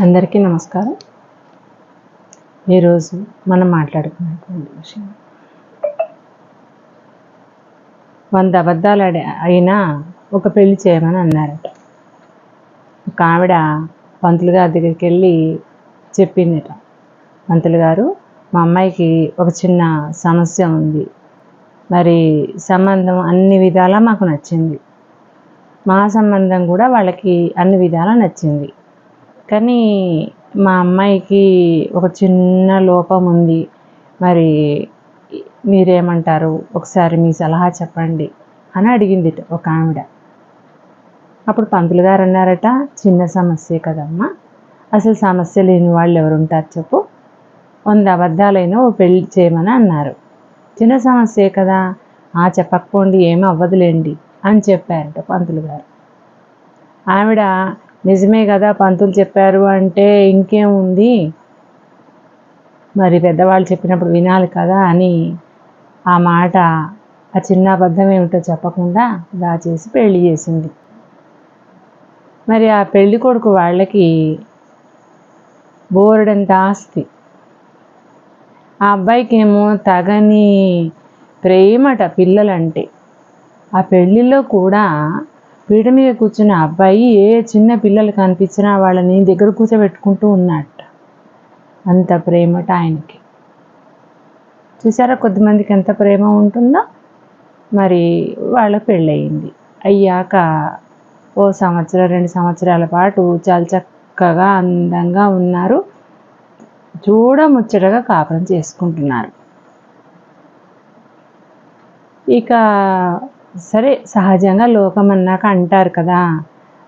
అందరికీ నమస్కారం. ఈరోజు మనం మాట్లాడుకున్నటువంటి విషయం. వంద అబద్ధాలు ఆడే అయినా ఒక పెళ్ళి చేయమని అన్నారట. ఒక ఆవిడ పంతులు గారి దగ్గరికి వెళ్ళి చెప్పిందట. పంతులు గారు మా అమ్మాయికి ఒక చిన్న సమస్య ఉంది. మరి సంబంధం అన్ని విధాలా మాకు నచ్చింది. మా సంబంధం కూడా వాళ్ళకి అన్ని విధాలా నచ్చింది. కానీ మా అమ్మాయికి ఒక చిన్న లోపం ఉంది. మరి మీరేమంటారు? ఒకసారి మీ సలహా చెప్పండి అని అడిగింది ఒక ఆవిడ. అప్పుడు పంతులు గారు అన్నారట చిన్న సమస్యే కదమ్మా. అసలు సమస్య లేని వాళ్ళు ఎవరు ఉంటారు చెప్పు. వంద అబద్ధాలైనా ఓ పెళ్ళి చేయమని అన్నారు. చిన్న సమస్యే కదా ఆ చెప్పకపోండి ఏమీ అవ్వదులేండి అని చెప్పారట పంతులు గారు. ఆవిడ నిజమే కదా పంతులు చెప్పారు అంటే ఇంకేముంది మరి పెద్దవాళ్ళు చెప్పినప్పుడు వినాలి కదా అని ఆ మాట ఆ చిన్న అబద్ధం ఏమిటో చెప్పకుండా దాచేసి పెళ్ళి చేసింది. మరి ఆ పెళ్ళి కొడుకు వాళ్ళకి బోర్డంత ఆస్తి. ఆ అబ్బాయికి ఏమో తగని ప్రేమట పిల్లలంటే. ఆ పెళ్ళిలో కూడా పీట మీద కూర్చున్న అబ్బాయి ఏ చిన్న పిల్లలు కనిపించినా వాళ్ళని దగ్గర కూర్చోబెట్టుకుంటూ ఉన్నట్ట అంత ప్రేమట ఆయనకి. చూసారా కొద్దిమందికి ఎంత ప్రేమ ఉంటుందో? మరి వాళ్ళ పెళ్ళయింది. అయ్యాక ఓ సంవత్సరం రెండు సంవత్సరాల పాటు చాలా చక్కగా అందంగా ఉన్నారు. చూడముచ్చటగా కాపురం చేసుకుంటున్నారు. ఇక సరే సహజంగా లోకం అన్నాక అంటారు కదా.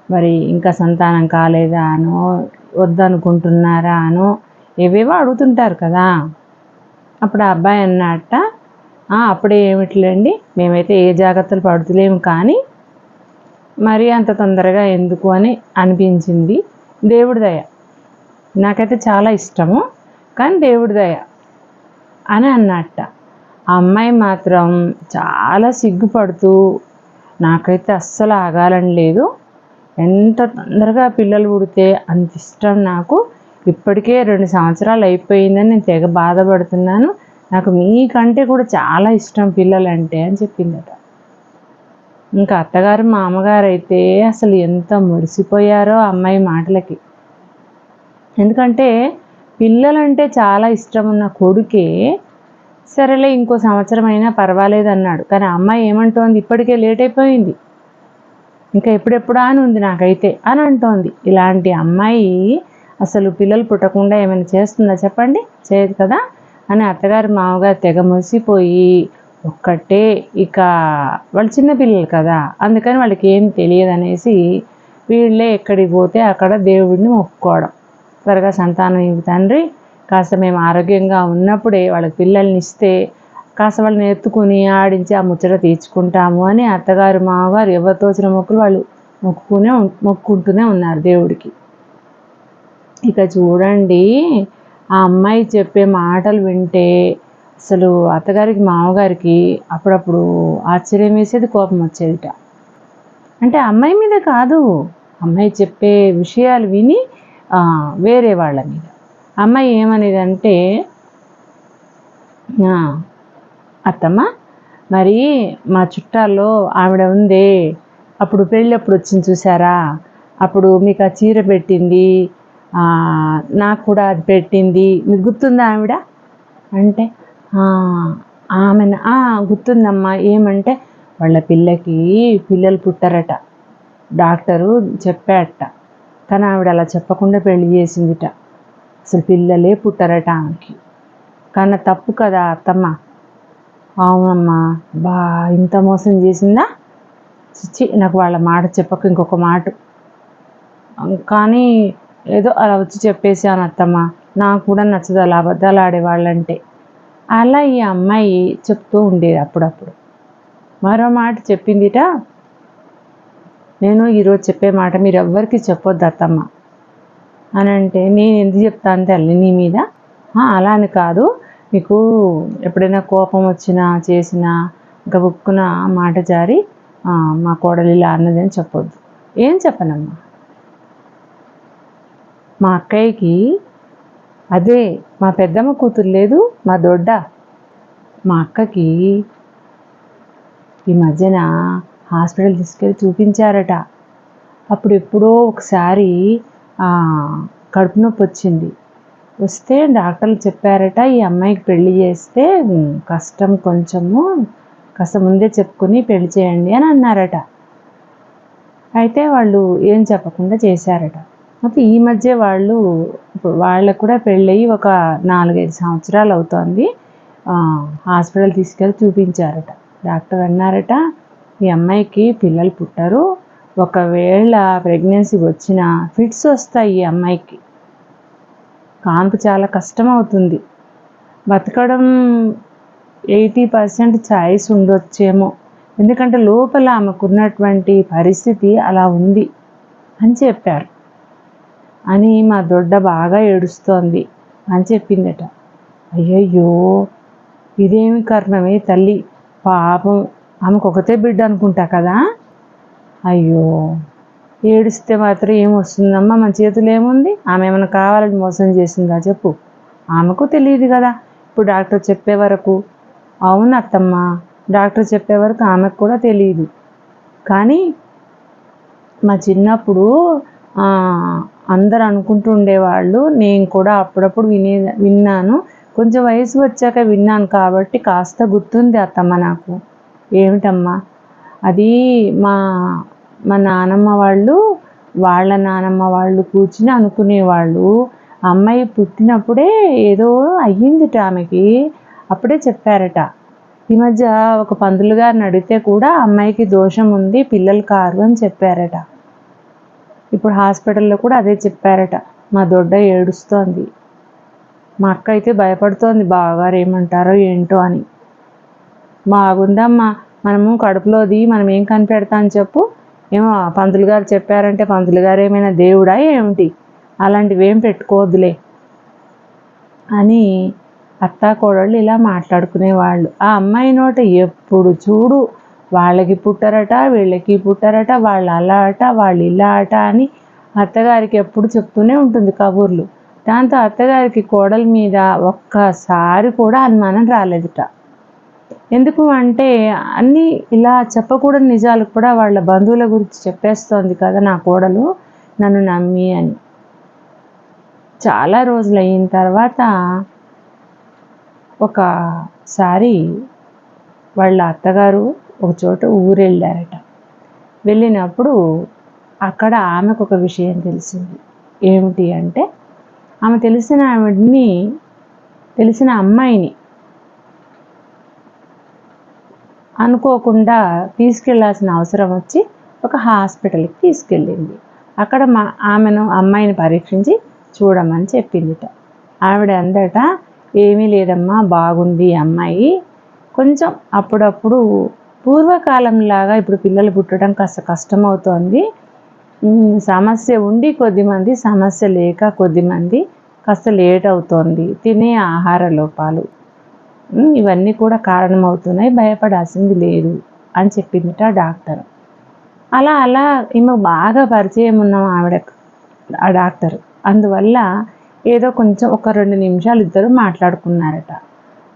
మరి ఇంకా సంతానం కాలేదా అనో వద్దనుకుంటున్నారా అనో ఏవేవో అడుగుతుంటారు కదా. అప్పుడు ఆ అబ్బాయి అన్నట్ట అప్పుడే ఏమిటిలేండి మేమైతే ఏ జాగ్రత్తలు పడుతులేము కానీ మరి అంత తొందరగా ఎందుకు అని అనిపించింది దేవుడి దయ. నాకైతే చాలా ఇష్టము కానీ దేవుడి దయ అని అన్నట్ట ఆ అమ్మాయి మాత్రం చాలా సిగ్గుపడుతూ నాకైతే అస్సలు ఆగాలని లేదు. ఎంత తొందరగా పిల్లలు పుడితే అంత ఇష్టం నాకు. ఇప్పటికే రెండు సంవత్సరాలు అయిపోయిందని నేను తెగ బాధపడుతున్నాను. నాకు మీకంటే కూడా చాలా ఇష్టం పిల్లలంటే అని చెప్పిందట. ఇంకా అత్తగారు మామగారు అయితే అసలు ఎంత మురిసిపోయారో అమ్మాయి మాటలకి. ఎందుకంటే పిల్లలంటే చాలా ఇష్టం ఉన్న కొడుకే సరేలే ఇంకో సంవత్సరం అయినా పర్వాలేదు అన్నాడు కానీ అమ్మాయి ఏమంటోంది? ఇప్పటికే లేట్ అయిపోయింది ఇంకా ఎప్పుడెప్పుడా అని ఉంది నాకైతే అని అంటోంది. ఇలాంటి అమ్మాయి అసలు పిల్లలు పుట్టకుండా ఏమైనా చేస్తుందా చెప్పండి? చేయదు కదా? అని అత్తగారు మామగారు తెగ ముసిపోయి ఒక్కటే ఇక వాళ్ళు చిన్నపిల్లలు కదా అందుకని వాళ్ళకి ఏం తెలియదు అనేసి వీళ్ళే ఎక్కడికి పోతే అక్కడ దేవుడిని మొక్కుకోవడం. త్వరగా సంతానం ఇవి తండ్రి. కాస్త మేము ఆరోగ్యంగా ఉన్నప్పుడే వాళ్ళకి పిల్లల్ని ఇస్తే కాస్త వాళ్ళని ఎత్తుకుని ఆడించి ఆ ముచ్చట తీర్చుకుంటాము అని అత్తగారు మామగారు ఎవరు తోచిన మొక్కులు వాళ్ళు మొక్కుకునే మొక్కుంటూనే ఉన్నారు దేవుడికి. ఇక చూడండి ఆ అమ్మాయి చెప్పే మాటలు వింటే అసలు అత్తగారికి మామగారికి అప్పుడప్పుడు ఆశ్చర్యం వేసేది కోపం వచ్చేదిట. అంటే అమ్మాయి మీద కాదు అమ్మాయి చెప్పే విషయాలు విని వేరే వాళ్ళ మీద. అమ్మాయి ఏమనేది అంటే అత్తమ్మ మరి మా చుట్టాల్లో ఆవిడ ఉందే. అప్పుడు పెళ్ళప్పుడు వచ్చింది చూసారా అప్పుడు మీకు ఆ చీర పెట్టింది. నాకు కూడా అది పెట్టింది. మీకు గుర్తుందా ఆవిడ? అంటే ఆమె గుర్తుందమ్మా. ఏమంటే వాళ్ళ పిల్లకి పిల్లలు పుట్టారట. డాక్టరు చెప్పాట కానీ ఆవిడ అలా చెప్పకుండా పెళ్ళి చేసిందిట. అసలు పిల్లలే పుట్టారట ఆమెకి కానీ తప్పు కదా అత్తమ్మ. అవునమ్మా బా ఇంత మోసం చేసిందా? చిచ్చి నాకు వాళ్ళ మాట చెప్పక ఇంకొక మాట. కానీ ఏదో అలా వచ్చి చెప్పేసాను అత్తమ్మ. నాకు కూడా నచ్చదు అలా అబద్ధాలు ఆడేవాళ్ళంటే. అలా ఈ అమ్మాయి చెప్తూ ఉండేది అప్పుడప్పుడు. మరో మాట చెప్పిందిట. నేను ఈరోజు చెప్పే మాట మీరు ఎవ్వరికి చెప్పొద్దు అత్తమ్మ. అని అంటే నేను ఎందుకు చెప్తాను తల్లి నీ మీద? అలా అని కాదు. మీకు ఎప్పుడైనా కోపం వచ్చినా చేసినా గబుక్కున మాట జారి మా కోడలి ఇలా అన్నది అని చెప్పొద్దు. ఏం చెప్పనమ్మా? మా అక్కయ్యకి అదే మా పెద్దమ్మ కూతురు లేదు మా దొడ్డ. మా అక్కకి ఈ మధ్యన హాస్పిటల్ తీసుకెళ్ళి చూపించారట. అప్పుడు ఎప్పుడో ఒకసారి కడుపు నొప్పి వచ్చింది. వస్తే డాక్టర్లు చెప్పారట ఈ అమ్మాయికి పెళ్ళి చేస్తే కష్టం కొంచెము కాస్త ముందే చెప్పుకుని పెళ్ళి చేయండి అని అన్నారట. అయితే వాళ్ళు ఏం చెప్పకుండా చేశారట. అయితే ఈ మధ్య వాళ్ళు వాళ్ళకు కూడా పెళ్ళయి ఒక నాలుగైదు సంవత్సరాలు అవుతోంది. హాస్పిటల్ తీసుకెళ్ళి చూపించారట. డాక్టర్ అన్నారట ఈ అమ్మాయికి పిల్లలు పుట్టారు ఒకవేళ ప్రెగ్నెన్సీ వచ్చిన ఫిట్స్ వస్తాయి ఈ అమ్మాయికి. కాన్పు చాలా కష్టం అవుతుంది బతకడం ఎయిటీ పర్సెంట్ ఛాయిస్ ఉండొచ్చేమో. ఎందుకంటే లోపల ఆమెకున్నటువంటి పరిస్థితి అలా ఉంది అని చెప్పారు. అని మా దొడ్డ బాగా ఏడుస్తోంది అని చెప్పిందట. అయ్యయ్యో! ఇదేమి కారణమే తల్లి. పాపం. ఆమెకు ఒకతే బిడ్డ అనుకుంటా కదా? అయ్యో ఏడిస్తే మాత్రం ఏమొస్తుందమ్మా మన చేతులు ఏముంది? ఆమె ఏమైనా కావాలని మోసం చేసిందా చెప్పు. ఆమెకు తెలియదు కదా. ఇప్పుడు డాక్టర్ చెప్పే వరకు అవును అత్తమ్మ డాక్టర్ చెప్పే వరకు ఆమెకు కూడా తెలియదు. కానీ మా చిన్నప్పుడు అందరు అనుకుంటూ ఉండేవాళ్ళు. నేను కూడా అప్పుడప్పుడు వినే విన్నాను. కొంచెం వయసు వచ్చాక విన్నాను కాబట్టి కాస్త గుర్తుంది అత్తమ్మ నాకు. ఏమిటమ్మా? అది మా మా నానమ్మ వాళ్ళు వాళ్ళ నానమ్మ వాళ్ళు కూర్చుని అనుకునేవాళ్ళు. అమ్మాయి పుట్టినప్పుడే ఏదో అయ్యిందిట ఆమెకి. అప్పుడే చెప్పారట. ఈ మధ్య ఒక పంతులు గారిని అడిగితే కూడా అమ్మాయికి దోషం ఉంది పిల్లలు కారు అని చెప్పారట. ఇప్పుడు హాస్పిటల్లో కూడా అదే చెప్పారట. మా దొడ్డ ఏడుస్తోంది. మా అక్క అయితే భయపడుతోంది బావగారు ఏమంటారో ఏంటో అని. బాగుందమ్మా మనము కడుపులోది మనం ఏం కనిపెడతా అని చెప్పు. ఏమో పంతులు గారు చెప్పారంటే పంతులు గారు ఏమైనా దేవుడా ఏమిటి? అలాంటివి ఏం పెట్టుకోవద్దులే అని అత్తా కోడళ్ళు ఇలా మాట్లాడుకునేవాళ్ళు. ఆ అమ్మాయి నోట ఎప్పుడు చూడు వాళ్ళకి పుట్టరట వీళ్ళకి పుట్టరట వాళ్ళు అలా అట వాళ్ళు ఇలా అట అని అత్తగారికి ఎప్పుడు చెప్తూనే ఉంటుంది కబుర్లు. దాంతో అత్తగారికి కోడల మీద ఒక్కసారి కూడా అనుమానం రాలేదుట. ఎందుకు అంటే అన్నీ ఇలా చెప్పకూడని నిజాలు కూడా వాళ్ళ బంధువుల గురించి చెప్పేస్తోంది కదా నా కోడలు నన్ను నమ్మి అని. చాలా రోజులు అయిన తర్వాత ఒకసారి వాళ్ళ అత్తగారు ఒక చోట ఊరు వెళ్ళారట వెళ్ళినప్పుడు అక్కడ ఆమెకు ఒక విషయం తెలిసింది. ఏమిటి అంటే ఆమె తెలిసిన ఆవిడ్ని తెలిసిన అమ్మాయిని అనుకోకుండా తీసుకెళ్ళాల్సిన అవసరం వచ్చి ఒక హాస్పిటల్కి తీసుకెళ్ళింది. అక్కడ మా ఆమెను అమ్మాయిని పరీక్షించి చూడమని చెప్పిందిట. ఆవిడ అందట ఏమీ లేదమ్మా బాగుంది అమ్మాయి. కొంచెం అప్పుడప్పుడు పూర్వకాలంలాగా ఇప్పుడు పిల్లలు పుట్టడం కాస్త కష్టమవుతోంది. సమస్య ఉండి కొద్దిమంది సమస్య లేక కొద్దిమంది కాస్త లేట్ అవుతోంది. తినే ఆహార లోపాలు. ఇవన్నీ కూడా కారణమవుతున్నాయి భయపడాల్సింది లేదు అని చెప్పిందిట డాక్టర్. అలా అలా ఈమె బాగా పరిచయం ఉన్నాం ఆవిడ ఆ డాక్టర్. అందువల్ల ఏదో కొంచెం ఒక రెండు నిమిషాలు ఇద్దరు మాట్లాడుకున్నారట.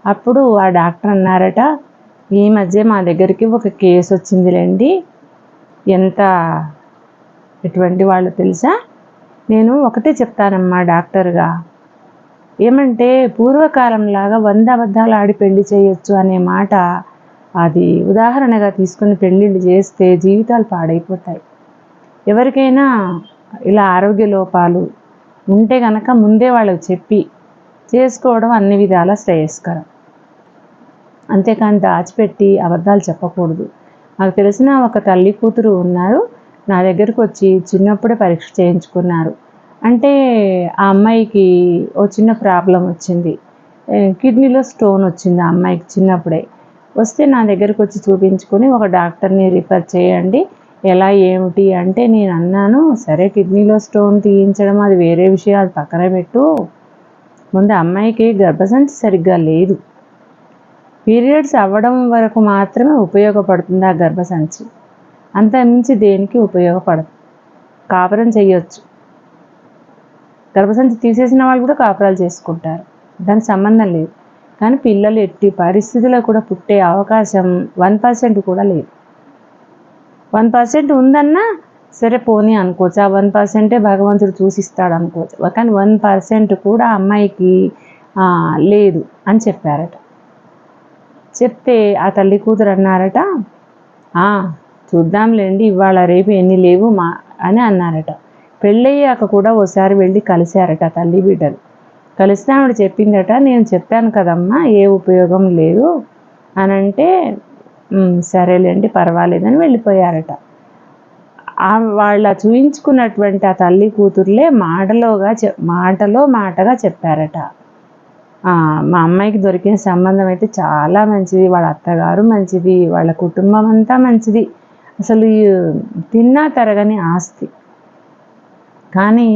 అప్పుడు ఆ డాక్టర్ అన్నారట ఈ మధ్య మా దగ్గరికి ఒక కేసు వచ్చిందిలేండి. ఎంత ఎటువంటి వాళ్ళు తెలుసా? నేను ఒకటే చెప్తానమ్మా డాక్టర్గా. ఏమంటే పూర్వకాలంలాగా వంద అబద్ధాలు ఆడి పెళ్ళి చేయొచ్చు అనే మాట అది ఉదాహరణగా తీసుకుని పెళ్ళిళ్ళు చేస్తే జీవితాలు పాడైపోతాయి. ఎవరికైనా ఇలా ఆరోగ్య లోపాలు ఉంటే గనక ముందే వాళ్ళకి చెప్పి చేసుకోవడం అన్ని విధాల శ్రేయస్కరం. అంతేకాని దాచిపెట్టి అబద్ధాలు చెప్పకూడదు. నాకు తెలిసిన ఒక తల్లి కూతురు ఉన్నారు. నా దగ్గరకు వచ్చి చిన్నప్పుడే పరీక్ష చేయించుకున్నారు. అంటే ఆ అమ్మాయికి ఓ చిన్న ప్రాబ్లం వచ్చింది. కిడ్నీలో స్టోన్ వచ్చింది ఆ అమ్మాయికి చిన్నప్పుడే. వస్తే నా దగ్గరకు వచ్చి చూపించుకొని ఒక డాక్టర్ని రిఫర్ చేయండి. ఎలా ఏమిటి అంటే నేను అన్నాను సరే కిడ్నీలో స్టోన్ తీయించడం అది వేరే విషయం అది పక్కన పెట్టు. ముందు అమ్మాయికి గర్భసంచి సరిగ్గా లేదు. పీరియడ్స్ అవ్వడం వరకు మాత్రమే ఉపయోగపడుతుంది ఆ గర్భసంచి. అంత మించి దేనికి ఉపయోగపడదు. కాపురం చేయొచ్చు గర్భసంచి తీసేసిన వాళ్ళు కూడా కాపురాలు చేసుకుంటారు. దానికి సంబంధం లేదు. కానీ పిల్లలు ఎట్టి పరిస్థితుల్లో కూడా పుట్టే అవకాశం వన్ పర్సెంట్ కూడా లేదు. వన్ పర్సెంట్ ఉందన్నా సరే పోనీ అనుకోవచ్చు. ఆ వన్ పర్సెంటే భగవంతుడు చూసిస్తాడు అనుకోవచ్చు. కానీ వన్ పర్సెంట్ కూడా అమ్మాయికి లేదు అని చెప్పారట. చెప్తే ఆ తల్లి కూతురు అన్నారట చూద్దాంలేండి ఇవాళ రేపు ఎన్ని లేవు మా అని అన్నారట. పెళ్ళయ్యాక కూడా ఓసారి వెళ్ళి కలిశారట తల్లి బిడ్డలు. కలిస్తే ఆవిడ చెప్పిందట నేను చెప్పాను కదమ్మా ఏ ఉపయోగం లేదు అని అంటే సరేలేండి పర్వాలేదని వెళ్ళిపోయారట. వాళ్ళ చూయించుకున్నటువంటి ఆ తల్లి కూతుర్లే మాటలోగా చె మాటలో మాటగా చెప్పారట. మా అమ్మాయికి దొరికిన సంబంధం అయితే చాలా మంచిది వాళ్ళ అత్తగారు మంచిది వాళ్ళ కుటుంబం అంతా మంచిది. అసలు ఈ తిన్నా తరగని ఆస్తి. కానీ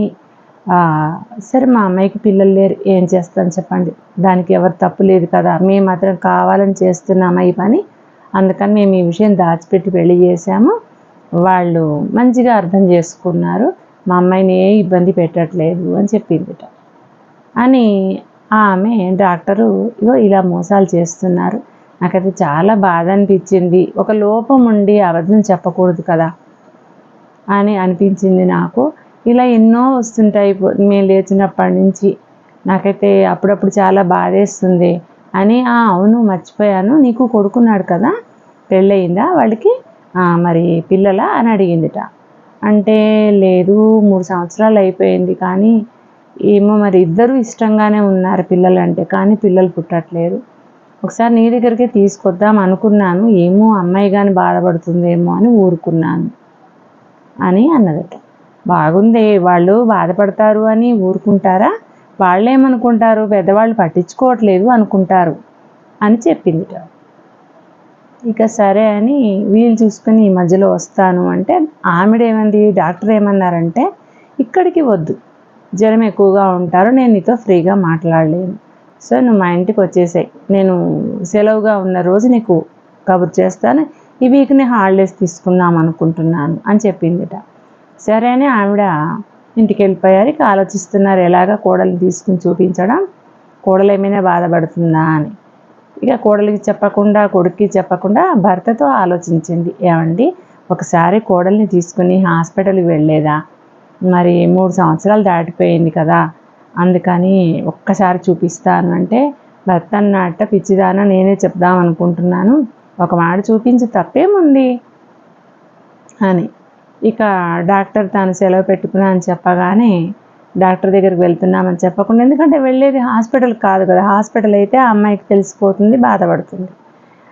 సరే మా అమ్మాయికి పిల్లలు లేరు ఏం చేస్తాను చెప్పండి. దానికి ఎవరు తప్పు లేదు కదా మేము మాత్రం కావాలని చేస్తున్నామా ఈ పని? అందుకని మేము ఈ విషయం దాచిపెట్టి పెళ్ళి చేశాము. వాళ్ళు మంచిగా అర్థం చేసుకున్నారు. మా అమ్మాయిని ఏ ఇబ్బంది పెట్టట్లేదు అని చెప్పిందిట. అని ఆమె డాక్టరు ఇగో ఇలా మోసాలు చేస్తున్నారు. నాకైతే చాలా బాధ అనిపించింది. ఒక లోపం ఉండి అబద్ధం చెప్పకూడదు కదా అని అనిపించింది నాకు. ఇలా ఎన్నో వస్తుంటాయి మేము లేచినప్పటి నుంచి. నాకైతే అప్పుడప్పుడు చాలా బాధేస్తుంది. అని "ఆ, అవును మర్చిపోయాను. నీకు కొడుకున్నాడు కదా పెళ్ళయిందా వాళ్ళకి మరి పిల్లల? అని అడిగిందిట. అంటే లేదు మూడు సంవత్సరాలు అయిపోయింది కానీ ఏమో మరి ఇద్దరు ఇష్టంగానే ఉన్నారు పిల్లలు అంటే కానీ పిల్లలు పుట్టట్లేదు. ఒకసారి నీ దగ్గరికి తీసుకొద్దాం అనుకున్నాను. ఏమో అమ్మాయి కానీ బాధపడుతుందేమో అని ఊరుకున్నాను. అని అన్నదట. బాగుంది వాళ్ళు బాధపడతారు అని ఊరుకుంటారా? వాళ్ళేమనుకుంటారు? పెద్దవాళ్ళు పట్టించుకోవట్లేదు అనుకుంటారు అని చెప్పిందిట. ఇక సరే అని వీలు చూసుకుని ఈ మధ్యలో వస్తాను అంటే ఆమెడేమంది డాక్టర్ ఏమన్నారంటే ఇక్కడికి వద్దు జ్వరం ఎక్కువగా ఉంటారు నేను నీతో ఫ్రీగా మాట్లాడలేను. సో నువ్వు మా ఇంటికి వచ్చేసాయి నేను సెలవుగా ఉన్న రోజు నీకు కబుర్ చేస్తాను ఈ వీక్ని హాలిడేస్ తీసుకుందాం అనుకుంటున్నాను అని చెప్పిందిట. సరే అని ఆవిడ ఇంటికి వెళ్ళిపోయారు ఇక ఆలోచిస్తున్నారు ఎలాగ కోడలు తీసుకుని చూపించడం? కోడలు ఏమైనా బాధపడుతుందా అని. ఇక కోడలికి చెప్పకుండా కొడుక్కి చెప్పకుండా భర్తతో ఆలోచించింది. ఏమండి ఒకసారి కోడల్ని తీసుకుని హాస్పిటల్కి వెళ్ళేదా? మరి మూడు సంవత్సరాలు దాటిపోయింది కదా అందుకని ఒక్కసారి చూపిస్తాను అంటే భర్త అన్నట్ట పిచ్చిదాన నేనే చెప్దాం అనుకుంటున్నాను. ఒక మాట చూపించి తప్పేముంది? అని. ఇక డాక్టర్ తాను సెలవు పెట్టుకున్నా అని చెప్పగానే డాక్టర్ దగ్గరికి వెళ్తున్నామని చెప్పకుండా ఎందుకంటే వెళ్ళేది హాస్పిటల్ కాదు కదా హాస్పిటల్ అయితే ఆ అమ్మాయికి తెలిసిపోతుంది బాధపడుతుంది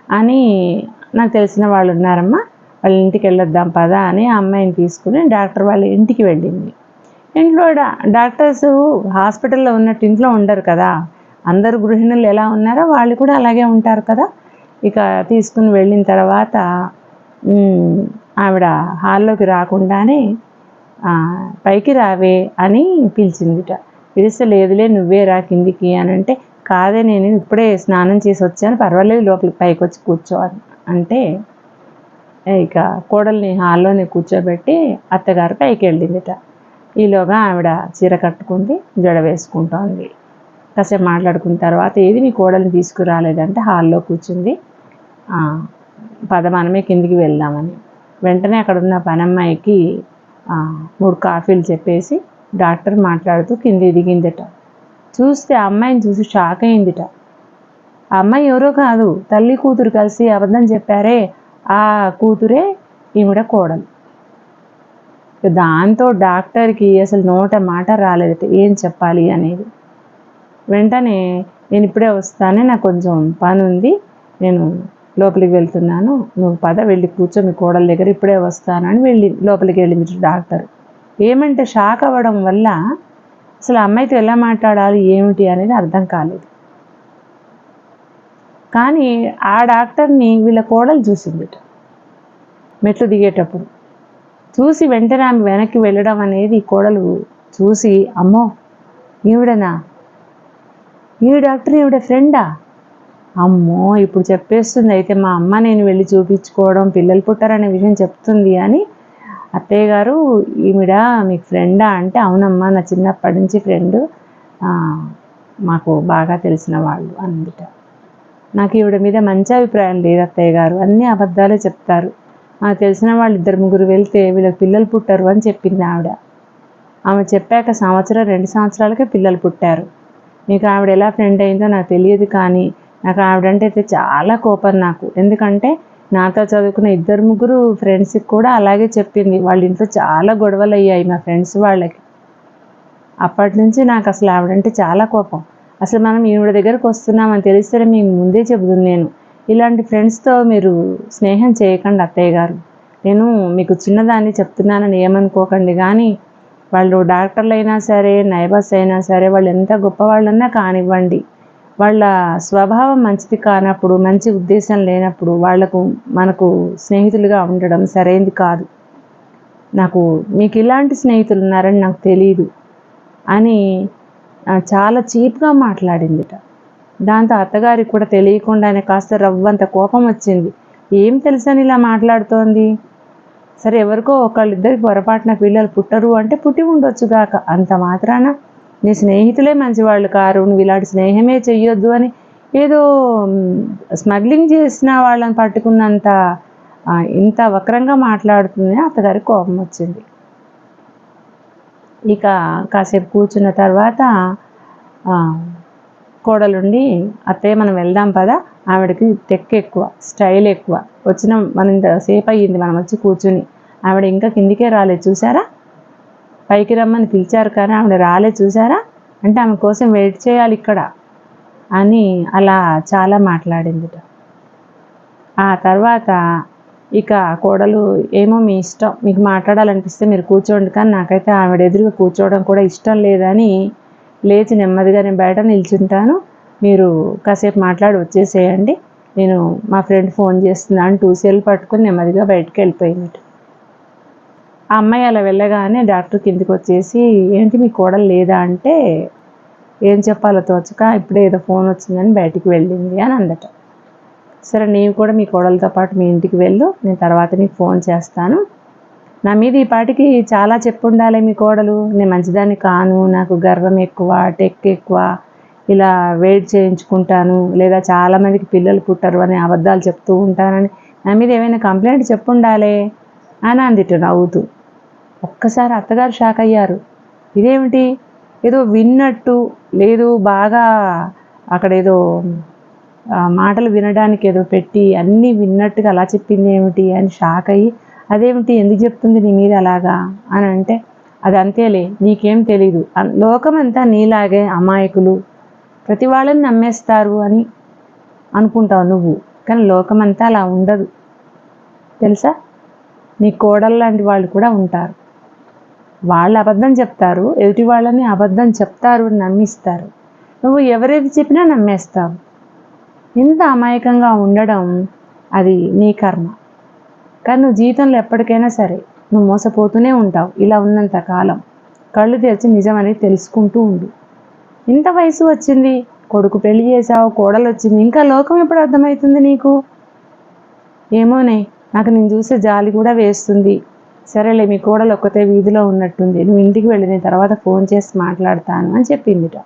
అని నాకు తెలిసిన వాళ్ళు ఉన్నారమ్మా వాళ్ళ ఇంటికి వెళ్ళొద్దాం పదా అని ఆ అమ్మాయిని తీసుకుని డాక్టర్ వాళ్ళ ఇంటికి వెళ్ళింది. ఇంట్లో డా డాక్టర్స్ హాస్పిటల్లో ఉన్నట్టు ఇంట్లో ఉండరు కదా అందరు గృహిణులు ఎలా ఉన్నారో వాళ్ళు కూడా అలాగే ఉంటారు కదా. ఇక తీసుకుని వెళ్ళిన తర్వాత ఆవిడ హాల్లోకి రాకుండానే పైకి రావే అని పిలిచిందిట. పిలిస్తే లేదులే నువ్వే రా కిందికి అని అంటే కాదే నేను ఇప్పుడే స్నానం చేసి వచ్చాను పర్వాలేదు లోపలికి పైకి వచ్చి కూర్చో అంటే ఇక కోడల్ని హాల్లోనే కూర్చోబెట్టి అత్తగారు పైకి వెళ్ళిందిట. ఈలోగా ఆవిడ చీర కట్టుకుంది జడ వేసుకుంటోంది. కాసేపు మాట్లాడుకున్న తర్వాత ఏది మీ కోడల్ని తీసుకురాలేదంటే హాల్లో కూర్చుంది. పద మనమే కిందికి వెళ్దామని. వెంటనే అక్కడ ఉన్న పనమ్మాయికి మూడు కాఫీలు చెప్పేసి డాక్టర్ మాట్లాడుతూ కింది దిగిందట. చూస్తే అమ్మాయిని చూసి షాక్ అయిందిట. ఆ అమ్మాయి ఎవరో కాదు తల్లి కూతురు కలిసి అబద్ధం చెప్పారే ఆ కూతురే ఈవిడ కోడలు. దాంతో డాక్టర్కి అసలు నోట మాట రాలేదట ఏం చెప్పాలి అనేది. వెంటనే నేను ఇప్పుడే వస్తానే నాకు కొంచెం పని ఉంది నేను లోపలికి వెళ్తున్నాను. నువ్వు పద వెళ్ళి కూర్చో మీ కోడల దగ్గర ఇప్పుడే వస్తానని వెళ్ళి లోపలికి వెళ్ళింది డాక్టర్. ఏమంటే షాక్ అవ్వడం వల్ల అసలు అమ్మాయితో ఎలా మాట్లాడాలి ఏమిటి అనేది అర్థం కాలేదు. కానీ ఆ డాక్టర్ని వీళ్ళ కోడలు చూసింది మెట్లు దిగేటప్పుడు. చూసి వెంటనే ఆమె వెనక్కి వెళ్ళడం అనేది కోడలు చూసి అమ్మో ఈవిడనా? ఈ డాక్టర్ ఈవిడ ఫ్రెండా? అమ్మో ఇప్పుడు చెప్పేస్తుంది. అయితే మా అమ్మ నేను వెళ్ళి చూపించుకోవడం పిల్లలు పుట్టారనే విషయం చెప్తుంది అని అత్తయ్య గారు ఈవిడ మీకు ఫ్రెండా? అంటే అవునమ్మా నా చిన్నప్పటి నుంచి ఫ్రెండ్. మాకు బాగా తెలిసిన వాళ్ళు అందుట నాకు ఈవిడ మీద మంచి అభిప్రాయం లేదు అత్తయ్య గారు. అన్ని అబద్ధాలే చెప్తారు. నాకు తెలిసిన వాళ్ళు ఇద్దరు ముగ్గురు వెళ్తే వీళ్ళకి పిల్లలు పుట్టారు అని చెప్పింది ఆవిడ. ఆమె చెప్పాక సంవత్సరం రెండు సంవత్సరాలకే పిల్లలు పుట్టారు. మీకు ఆవిడ ఎలా ఫ్రెండ్ అయిందో నాకు తెలియదు కానీ నాకు ఆవిడంటే అయితే చాలా కోపం నాకు. ఎందుకంటే నాతో చదువుకున్న ఇద్దరు ముగ్గురు ఫ్రెండ్స్కి కూడా అలాగే చెప్పింది. వాళ్ళ ఇంట్లో చాలా గొడవలు అయ్యాయి మా ఫ్రెండ్స్ వాళ్ళకి. అప్పటి నుంచి నాకు అసలు ఆవిడంటే చాలా కోపం. అసలు మనం ఈవిడ దగ్గరకు వస్తున్నామని తెలిస్తే మీకు ముందే చెబుతుంది నేను. ఇలాంటి ఫ్రెండ్స్తో మీరు స్నేహం చేయకండి అత్తయ్య గారు. నేను మీకు చిన్నదాన్ని చెప్తున్నానని ఏమనుకోకండి. కానీ వాళ్ళు డాక్టర్లు అయినా సరే నైబర్స్ అయినా సరే వాళ్ళు ఎంత గొప్పవాళ్ళన్నా కానివ్వండి. వాళ్ళ స్వభావం మంచిది కానప్పుడు మంచి ఉద్దేశం లేనప్పుడు వాళ్ళకు మనకు స్నేహితులుగా ఉండడం సరైనది కాదు. నాకు మీకు ఇలాంటి స్నేహితులు ఉన్నారని నాకు తెలియదు అని చాలా చీప్గా మాట్లాడిందిట. దాంతో అత్తగారికి కూడా తెలియకుండానే కాస్త రవ్వంత కోపం వచ్చింది. ఏం తెలుసని ఇలా మాట్లాడుతోంది? సరే ఎవరికో ఒకళ్ళిద్దరికి పొరపాటున పిల్లలు పుట్టరు అంటే పుట్టి ఉండొచ్చుగాక అంత మాత్రాన? నీ స్నేహితులే మంచివాళ్ళు కారు నువ్వు ఇలాంటి స్నేహమే చెయ్యొద్దు అని ఏదో స్మగ్లింగ్ చేసిన వాళ్ళని పట్టుకున్నంత ఇంత వక్రంగా మాట్లాడుతుంది అత్తగారి కోపం వచ్చింది. ఇక కాసేపు కూర్చున్న తర్వాత కోడలుండి అత్తయ్య మనం వెళ్దాం పదా ఆవిడకి టెక్ ఎక్కువ స్టైల్ ఎక్కువ వచ్చిన మన సేపు అయ్యింది మనం వచ్చి కూర్చుని. ఆవిడ ఇంకా కిందికే రాలేదు చూసారా పైకి రమ్మని పిలిచారు కానీ ఆవిడ రాలే చూసారా? అంటే ఆమె కోసం వెయిట్ చేయాలి ఇక్కడ అని అలా చాలా మాట్లాడిందిట. ఆ తర్వాత ఇక కోడలు ఏమో మీ ఇష్టం మీకు మాట్లాడాలనిపిస్తే మీరు కూర్చోండి కానీ నాకైతే ఆవిడ ఎదురుగా కూర్చోవడం కూడా ఇష్టం లేదని లేచి నెమ్మదిగా నేను బయట నిల్చుంటాను. మీరు కాసేపు మాట్లాడి వచ్చేసేయండి. నేను మా ఫ్రెండ్ ఫోన్ చేస్తున్నాను టూ సెల్ పట్టుకుని నెమ్మదిగా బయటకు వెళ్ళిపోయింది ఆ అమ్మాయి అలా వెళ్ళగానే డాక్టర్ కిందికి వచ్చేసి ఏంటి మీ కోడలు లేదా? అంటే ఏం చెప్పాలో తోచక ఇప్పుడే ఏదో ఫోన్ వచ్చిందని బయటికి వెళ్ళింది అని అందట. సరే నీవు కూడా మీ కోడలతో పాటు మీ ఇంటికి వెళ్ళు నేను తర్వాత నీకు ఫోన్ చేస్తాను. నా మీద ఈ పాటికి చాలా చెప్పుండాలి మీ కోడలు. నేను మంచిదాన్ని కాను నాకు గర్వం ఎక్కువ టెక్ ఎక్కువ ఇలా వెయిట్ చేయించుకుంటాను లేదా చాలామందికి పిల్లలు పుట్టరు అని అబద్ధాలు చెప్తూ ఉంటానని నా మీద ఏమైనా కంప్లైంట్ చెప్పుండాలి. అని అందిట నవ్వుతూ. ఒక్కసారి అత్తగారు షాక్ అయ్యారు. ఇదేమిటి? ఏదో విన్నట్టు లేదు బాగా అక్కడ ఏదో మాటలు వినడానికి ఏదో పెట్టి అన్నీ విన్నట్టుగా అలా చెప్పింది ఏమిటి అని షాక్ అయ్యి అదేమిటి? ఎందుకు చెప్తుంది నీ మీద అలాగా? అని అంటే అది అంతేలే నీకేం తెలీదు. లోకమంతా నీలాగే అమాయకులు. ప్రతి వాళ్ళని నమ్మేస్తారు అని అనుకుంటావు నువ్వు. కానీ లోకమంతా అలా ఉండదు. తెలుసా? నీ కోడలు లాంటి వాళ్ళు కూడా ఉంటారు. వాళ్ళు అబద్ధం చెప్తారు ఎదుటి వాళ్ళని అబద్ధం చెప్తారు అని నమ్మిస్తారు. నువ్వు ఎవరేది చెప్పినా నమ్మేస్తావు. ఇంత అమాయకంగా ఉండడం అది నీ కర్మ. కానీ నువ్వు జీవితంలో ఎప్పటికైనా సరే నువ్వు మోసపోతూనే ఉంటావు ఇలా ఉన్నంత కాలం. కళ్ళు తెరిచి నిజమని తెలుసుకుంటూ ఉండు. ఇంత వయసు వచ్చింది కొడుకు పెళ్ళి చేసావు కోడలు వచ్చింది ఇంకా లోకం ఎప్పుడు అర్థమవుతుంది నీకు? ఏమోనే నాకు నేను చూసే జాలి కూడా వేస్తుంది. సరేలే మీ కోడలు ఒక్కతే వీధిలో ఉన్నట్టుంది. నువ్వు ఇంటికి వెళ్ళిన తర్వాత ఫోన్ చేసి మాట్లాడతాను అని చెప్పిందిట.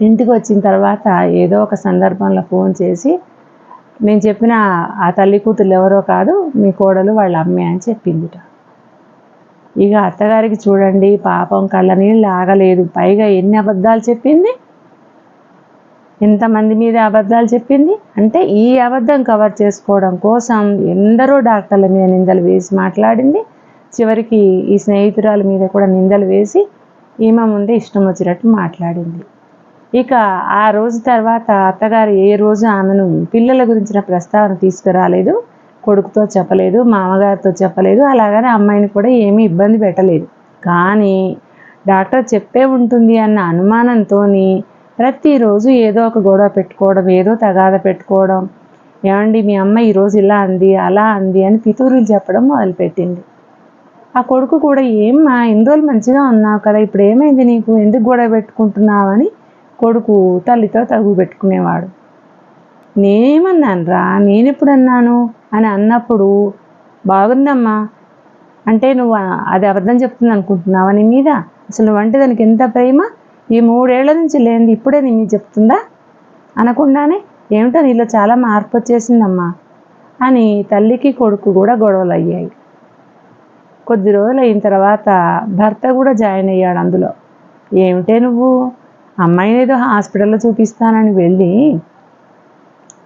ఇంటికి వచ్చిన తర్వాత ఏదో ఒక సందర్భంలో ఫోన్ చేసి నేను చెప్పిన ఆ తల్లి కూతురు ఎవరో కాదు మీ కోడలు వాళ్ళ అమ్మే అని చెప్పిందిట. ఇక అత్తగారికి చూడండి పాపం కళ్ళ నీళ్ళు ఆగలేదు. పైగా ఎన్ని అబద్ధాలు చెప్పింది? ఎంతమంది మీద అబద్ధాలు చెప్పింది? అంటే ఈ అబద్ధం కవర్ చేసుకోవడం కోసం ఎందరో డాక్టర్ల మీద నిందలు వేసి మాట్లాడింది. చివరికి ఈ స్నేహితురాల మీద కూడా నిందలు వేసి ఈమె ముందే ఇష్టం వచ్చినట్టు మాట్లాడింది. ఇక ఆ రోజు తర్వాత అత్తగారు ఏ రోజు ఆమెను పిల్లల గురించిన ప్రస్తావన తీసుకురాలేదు. కొడుకుతో చెప్పలేదు మామగారితో చెప్పలేదు అలాగనే అమ్మాయిని కూడా ఏమీ ఇబ్బంది పెట్టలేదు. కానీ డాక్టర్ చెప్పే ఉంటుంది అన్న అనుమానంతో ప్రతిరోజు ఏదో ఒక గొడవ పెట్టుకోవడం ఏదో తగాద పెట్టుకోవడం. ఏమండి మీ అమ్మ ఈరోజు ఇలా అంది అలా అంది అని పితూరులు చెప్పడం మొదలుపెట్టింది. ఆ కొడుకు కూడా ఏమ్మా ఎన్ని రోజులు మంచిగా ఉన్నావు కదా ఇప్పుడు ఏమైంది నీకు? ఎందుకు గొడవ పెట్టుకుంటున్నావు? అని కొడుకు తల్లితో తగు పెట్టుకునేవాడు. నేనేమన్నాను రా నేనెప్పుడు అన్నాను అని అన్నప్పుడు బాగుందమ్మా. అంటే నువ్వు అది అబద్ధం చెప్తుంది అనుకుంటున్నావా నీ మీద? అసలు వంటి దానికి ఎంత ప్రేమ? ఈ మూడేళ్ళ నుంచి లేనిది ఇప్పుడే నీ చెప్తుందా? అనకుండానే ఏమిటో నీలో చాలా మార్పు వచ్చేసిందమ్మా. అని తల్లికి కొడుకు కూడా గొడవలు అయ్యాయి కొద్ది రోజులు అయిన తర్వాత భర్త కూడా జాయిన్ అయ్యాడు అందులో. ఏమిటే నువ్వు? అమ్మాయిని ఏదో హాస్పిటల్లో చూపిస్తానని వెళ్ళి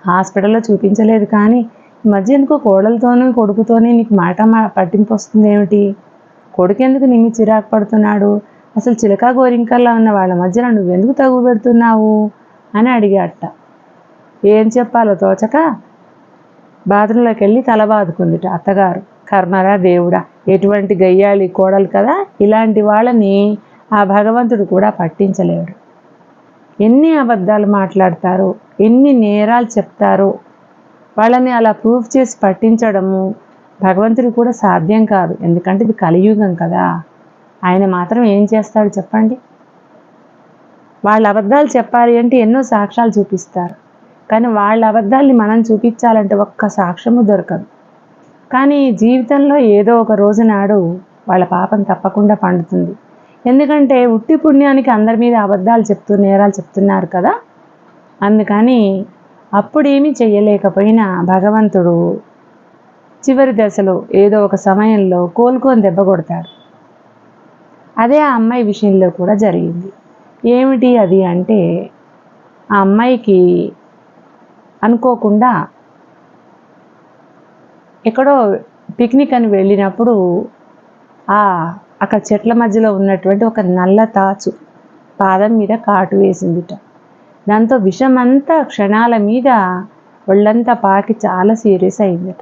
హాస్పిటల్లో చూపించలేదు కానీ ఈ మధ్య ఎందుకో కోడలతోనూ కొడుకుతోనే నీకు మాట మా- పట్టింపు వస్తుంది ఏమిటి కొడుకు ఎందుకు నిమ్మి చిరాకు పడుతున్నాడు? అసలు చిలకా గోరింకల్లా ఉన్న వాళ్ళ మధ్యన నువ్వెందుకు తగు పెడుతున్నావు? అని అడిగాట. ఏం చెప్పాలో తోచక బాత్రూంలోకి వెళ్ళి తల బాదుకుందిట అత్తగారు. కర్మరా దేవుడా ఎటువంటి గయ్యాళి కోడలు కదా ఇలాంటి వాళ్ళని ఆ భగవంతుడు కూడా పట్టించలేడు. ఎన్ని అబద్ధాలు మాట్లాడతారు ఎన్ని నేరాలు చెప్తారో వాళ్ళని అలా ప్రూఫ్ చేసి పట్టించడము భగవంతుడు కూడా సాధ్యం కాదు. ఎందుకంటే ఇది కలియుగం కదా. ఆయన మాత్రం ఏం చేస్తాడు చెప్పండి? వాళ్ళ అబద్ధాలు చెప్పాలి అంటే ఎన్నో సాక్ష్యాలు చూపిస్తారు. కానీ వాళ్ళ అబద్ధాల్ని మనం చూపించాలంటే ఒక్క సాక్ష్యము దొరకదు. కానీ జీవితంలో ఏదో ఒక రోజు నాడు వాళ్ళ పాపం తప్పకుండా పండుతుంది. ఎందుకంటే ఉట్టి పుణ్యానికి అందరి మీద అబద్ధాలు చెప్తూ నేరాలు చెప్తున్నారు కదా? అందుకని అప్పుడేమీ చేయలేకపోయినా భగవంతుడు చివరి దశలో ఏదో ఒక సమయంలో కోలుకొని దెబ్బ కొడతాడు. అదే ఆ అమ్మాయి విషయంలో కూడా జరిగింది. ఏమిటి అది అంటే ఆ అమ్మాయికి అనుకోకుండా ఎక్కడో పిక్నిక్ అని వెళ్ళినప్పుడు ఆ అక్కడ చెట్ల మధ్యలో ఉన్నటువంటి ఒక నల్ల తాచు పాదం మీద కాటు వేసిందిట. దాంతో విషమంతా క్షణాల మీద ఒళ్ళంతా పాకి చాలా సీరియస్ అయిందట.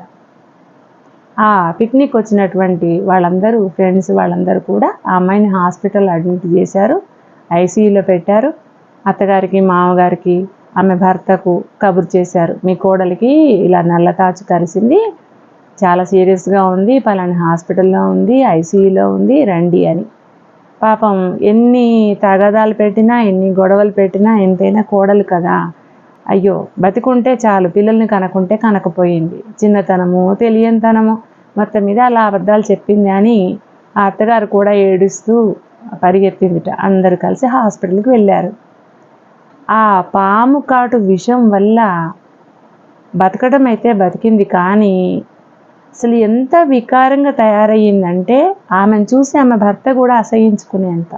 ఆ పిక్నిక్ వచ్చినటువంటి వాళ్ళందరూ ఫ్రెండ్స్ వాళ్ళందరూ కూడా ఆ అమ్మాయిని హాస్పిటల్ అడ్మిట్ చేశారు. ఐసీయూలో పెట్టారు. అత్తగారికి మామగారికి ఆమె భర్తకు కబురు చేశారు. మీ కోడలికి ఇలా నల్ల తాచు కలిసింది చాలా సీరియస్గా ఉంది. పలాని హాస్పిటల్లో ఉంది ఐసీయూలో ఉంది రండి అని. పాపం ఎన్ని తగాదాలు పెట్టినా ఎన్ని గొడవలు పెట్టినా ఎంతైనా కోడలు కదా. అయ్యో బతికుంటే చాలు పిల్లల్ని కనకుంటే కనకపోయింది. చిన్నతనము తెలియనితనము మొత్తం మీద అలా అబద్ధాలు చెప్పింది అని ఆ అత్తగారు కూడా ఏడుస్తూ పరిగెత్తిందిట. అందరు కలిసి హాస్పిటల్కి వెళ్ళారు. ఆ పాము కాటు విషం వల్ల బతకడం అయితే బతికింది కానీ అసలు ఎంత వికారంగా తయారయ్యిందంటే ఆమెను చూసి ఆమె భర్త కూడా అసహించుకునేంత.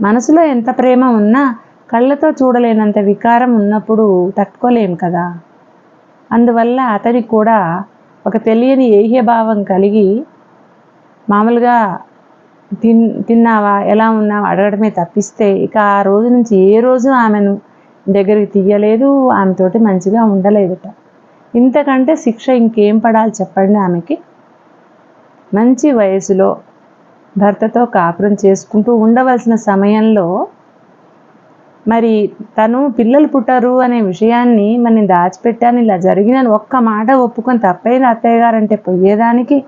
మనసులో ఎంత ప్రేమ ఉన్నా కళ్ళతో చూడలేనంత వికారం ఉన్నప్పుడు తట్టుకోలేం కదా. అందువల్ల అతనికి కూడా ఒక తెలియని ఏహ్యభావం కలిగి మామూలుగా తిన్ తిన్నావా ఎలా ఉన్నావా అడగడమే తప్పిస్తే ఇక ఆ రోజు నుంచి ఏ రోజు ఆమెను దగ్గరికి తీయలేదు ఆమెతోటి మంచిగా ఉండలేదుట. ఇంతకంటే శిక్ష ఇంకేం పడాలి చెప్పండి ఆమెకి? మంచి వయసులో భర్తతో కాపురం చేసుకుంటూ ఉండవలసిన సమయంలో మరి తను పిల్లలు పుట్టారు అనే విషయాన్ని మనం దాచిపెట్టాను ఇలా జరిగినాను. ఒక్క మాట ఒప్పుకొని తప్పైన అత్తయ్య గారంటే పోయేదానికి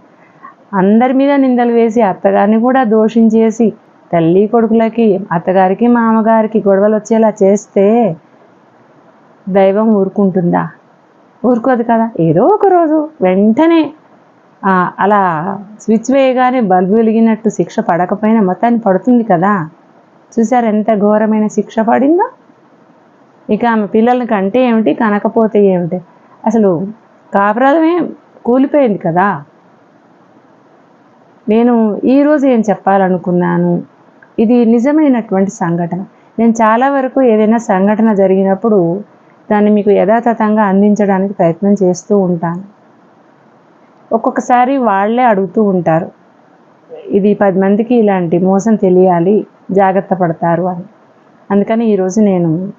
అందరి మీద నిందలు వేసి అత్తగారిని కూడా దోషించేసి తల్లి కొడుకులకి అత్తగారికి మామగారికి గొడవలు వచ్చేలా చేస్తే దైవం ఊరుకుంటుందా? ఊరుకోదు కదా. ఏదో ఒకరోజు వెంటనే అలా స్విచ్ వేయగానే బల్బు వెలిగినట్టు శిక్ష పడకపోయినా మొత్తాన్ని పడుతుంది కదా. చూసారు ఎంత ఘోరమైన శిక్ష పడిందో? ఇక ఆమె పిల్లల్ని కంటే ఏమిటి కనకపోతే ఏమిటి? అసలు కాపురాలమే కూలిపోయింది కదా. నేను ఈరోజు ఏం చెప్పాలనుకున్నాను? ఇది నిజమైనటువంటి సంఘటన. నేను చాలా వరకు ఏదైనా సంఘటన జరిగినప్పుడు దాన్ని మీకు యథాతథంగా అందించడానికి ప్రయత్నం చేస్తూ ఉంటాను. ఒక్కొక్కసారి వాళ్ళే అడుగుతూ ఉంటారు ఇది పది మందికి ఇలాంటి మోసం తెలియాలి జాగ్రత్త పడతారు అని. అందుకని ఈరోజు నేను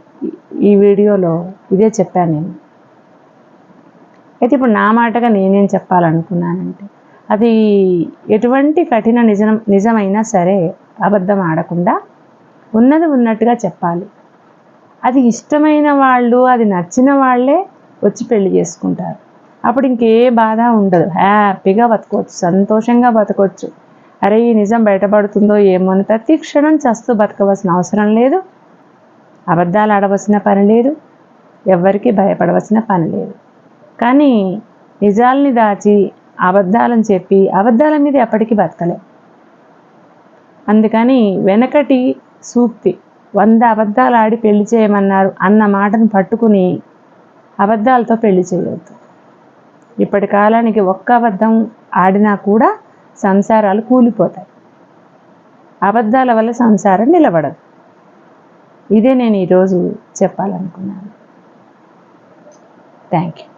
ఈ- వీడియోలో ఇదే చెప్పాను నేను. అయితే ఇప్పుడు నా మాటగా నేనేం చెప్పాలనుకున్నానంటే అది ఎటువంటి కఠిన నిజం నిజమైనా సరే అబద్ధం ఆడకుండా ఉన్నది ఉన్నట్టుగా చెప్పాలి. అది ఇష్టమైన వాళ్ళు అది నచ్చిన వాళ్ళే వచ్చి పెళ్ళి చేసుకుంటారు. అప్పుడు ఇంకే బాధ ఉండదు. హ్యాపీగా బతకవచ్చు సంతోషంగా బతకవచ్చు అరే ఈ నిజం బయటపడుతుందో ఏమో అని ప్రతి క్షణం చస్తూ బతకవలసిన అవసరం లేదు. అబద్ధాలు ఆడవలసిన పని లేదు. ఎవ్వరికీ భయపడవలసిన పని లేదు. కానీ నిజాల్ని దాచి అబద్ధాలను చెప్పి అబద్ధాల మీద ఎప్పటికీ బతకలే. అందుకని వెనకటి సూక్తి వంద అబద్ధాలు ఆడి పెళ్ళి చేయమన్నారు అన్న మాటను పట్టుకుని అబద్ధాలతో పెళ్ళి చేయవద్దు ఇప్పటి కాలానికి ఒక్క అబద్ధం ఆడినా కూడా సంసారాలు కూలిపోతాయి. అబద్ధాల వల్ల సంసారం నిలబడదు. ఇదే నేను ఈరోజు చెప్పాలనుకున్నాను. Thank you